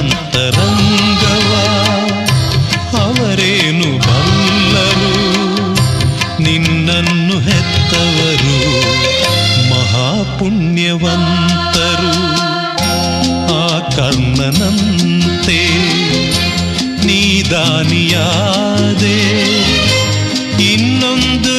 ಅಂತರಂಗವ ಅವರೇನು ಬಲ್ಲರು ನಿನ್ನನ್ನು ಹೆತ್ತವರು ಮಹಾಪುಣ್ಯವಂತರು. ಆ ಕರ್ಣನಂತೆ ನೀದಾನಿಯಾದೆ ಇನ್ನೊಂದು